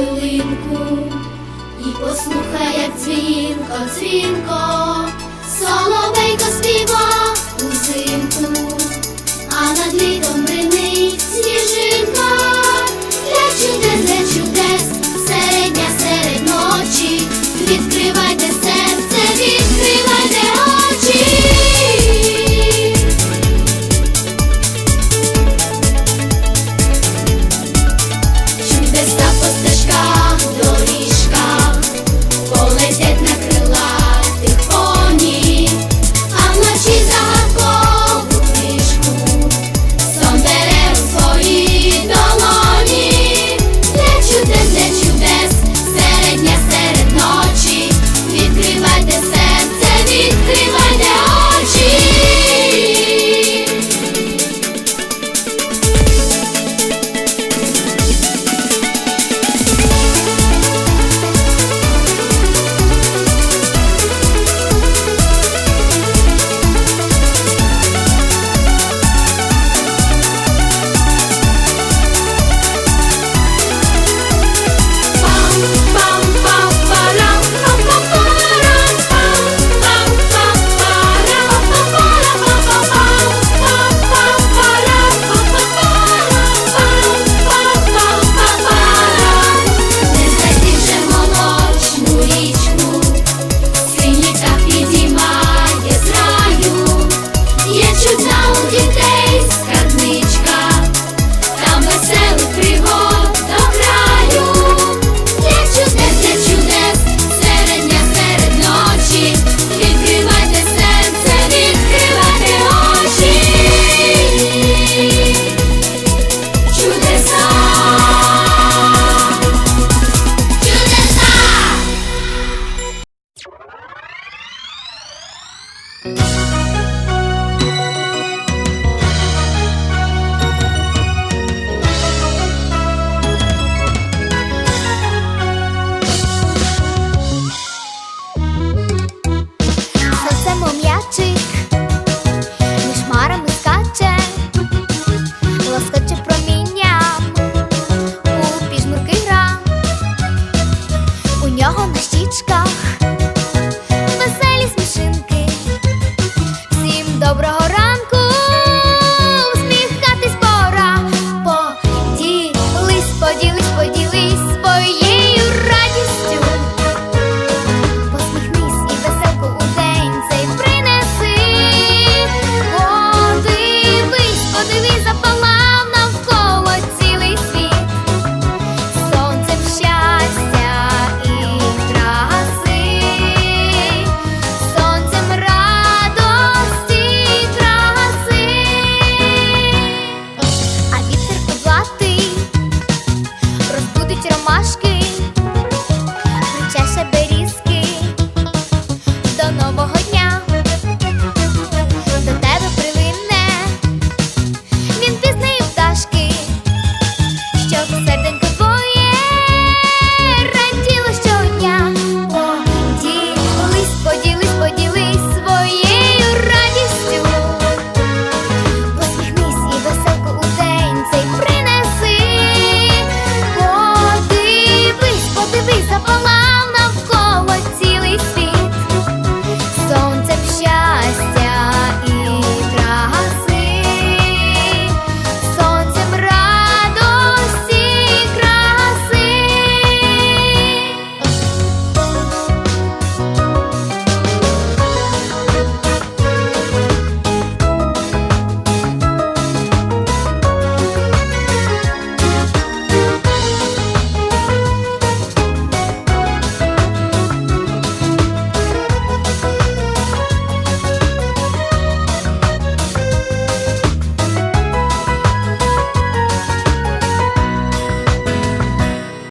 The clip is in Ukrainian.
хвилинку. І послухай, як дзвінко, дзвінко, соловейко співа узимку, а над літом